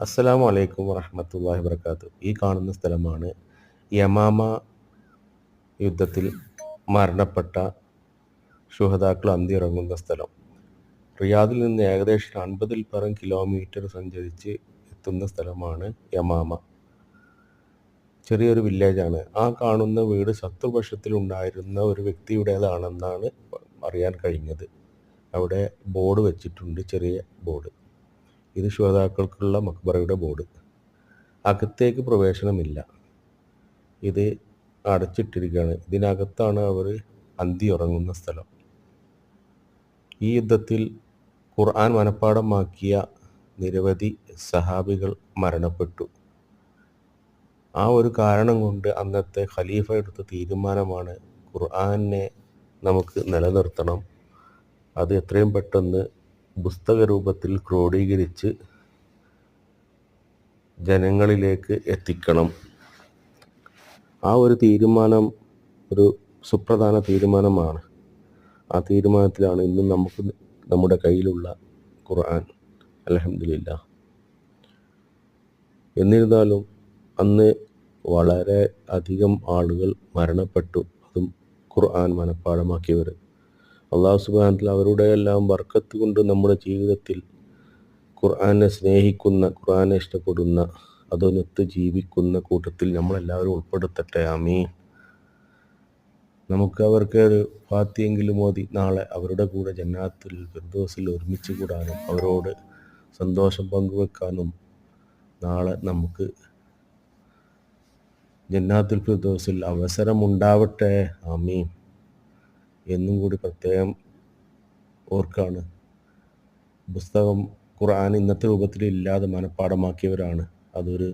അസ്സലാമു അലൈക്കും വറഹ്മത്തുള്ളാഹി വർക്കാത്തു ഈ കാണുന്ന സ്ഥലമാണ് യമാമ യുദ്ധത്തിൽ മരണപ്പെട്ട ശുഹതാക്കൾ അന്തിയിറങ്ങുന്ന സ്ഥലം. റിയാദിൽ നിന്ന് ഏകദേശം അൻപതിൽ പരം കിലോമീറ്റർ സഞ്ചരിച്ച് എത്തുന്ന സ്ഥലമാണ് യമാമ. ചെറിയൊരു വില്ലേജാണ്. ആ കാണുന്ന വീട് ശത്രുപക്ഷത്തിൽ ഉണ്ടായിരുന്ന ഒരു വ്യക്തിയുടേതാണെന്നാണ് അറിയാൻ കഴിഞ്ഞത്. അവിടെ ബോർഡ് വെച്ചിട്ടുണ്ട് ചെറിയ ബോർഡ്. ഇത് ശ്രോതാക്കൾക്കുള്ള മക്ബറയുടെ ബോർഡ്. അകത്തേക്ക് പ്രവേശനമില്ല. ഇത് അടച്ചിട്ടിരിക്കുകയാണ്. ഇതിനകത്താണ് അവർ അന്തി ഉറങ്ങുന്ന സ്ഥലം. ഈ യുദ്ധത്തിൽ ഖുർആൻ മനഃപ്പാടമാക്കിയ നിരവധി സഹാബികൾ മരണപ്പെട്ടു. ആ ഒരു കാരണം കൊണ്ട് അന്നത്തെ ഖലീഫ എടുത്ത തീരുമാനമാണ് ഖുർആനെ നമുക്ക് നിലനിർത്തണം. അത് എത്രയും പെട്ടെന്ന് പുസ്തക രൂപത്തിൽ ക്രോഡീകരിച്ച് ജനങ്ങളിലേക്ക് എത്തിക്കണം. ആ ഒരു തീരുമാനം ഒരു സുപ്രധാന തീരുമാനമാണ്. ആ തീരുമാനത്തിലാണ് ഇന്നും നമുക്ക് നമ്മുടെ കയ്യിലുള്ള ഖുർആൻ. അലഹമില്ല എന്നിരുന്നാലും അന്ന് വളരെ അധികം ആളുകൾ മരണപ്പെട്ടു. അതും ഖുർആൻ മനഃപ്പാടമാക്കിയവർ അള്ളാഹു സുബാനത്തിൽ അവരുടെ എല്ലാം വർക്കത്ത് കൊണ്ട് നമ്മുടെ ജീവിതത്തിൽ ഖുർആാനെ സ്നേഹിക്കുന്ന ഖുർആാനെ ഇഷ്ടപ്പെടുന്ന അതൊനൊത്ത് ജീവിക്കുന്ന കൂട്ടത്തിൽ നമ്മളെല്ലാവരും ഉൾപ്പെടുത്തട്ടെ. ആമീ നമുക്ക് അവർക്ക് ഒരു ഫാത്തിയെങ്കിലും മോദി നാളെ അവരുടെ കൂടെ ജന്നാത്തിൽ ഫിർദോസിൽ ഒരുമിച്ച് കൂടാനും അവരോട് സന്തോഷം പങ്കുവെക്കാനും നാളെ നമുക്ക് ജന്നാത്തുൽ ഫിർദോസിൽ അവസരമുണ്ടാവട്ടെ. ആമീൻ. എന്നും കൂടി പ്രത്യേകം ഓർക്കാണ്. പുസ്തകം ഖുർആൻ ഇന്നത്തെ രൂപത്തിൽ ഇല്ലാതെ മനഃപ്പാടമാക്കിയവരാണ്. അതൊരു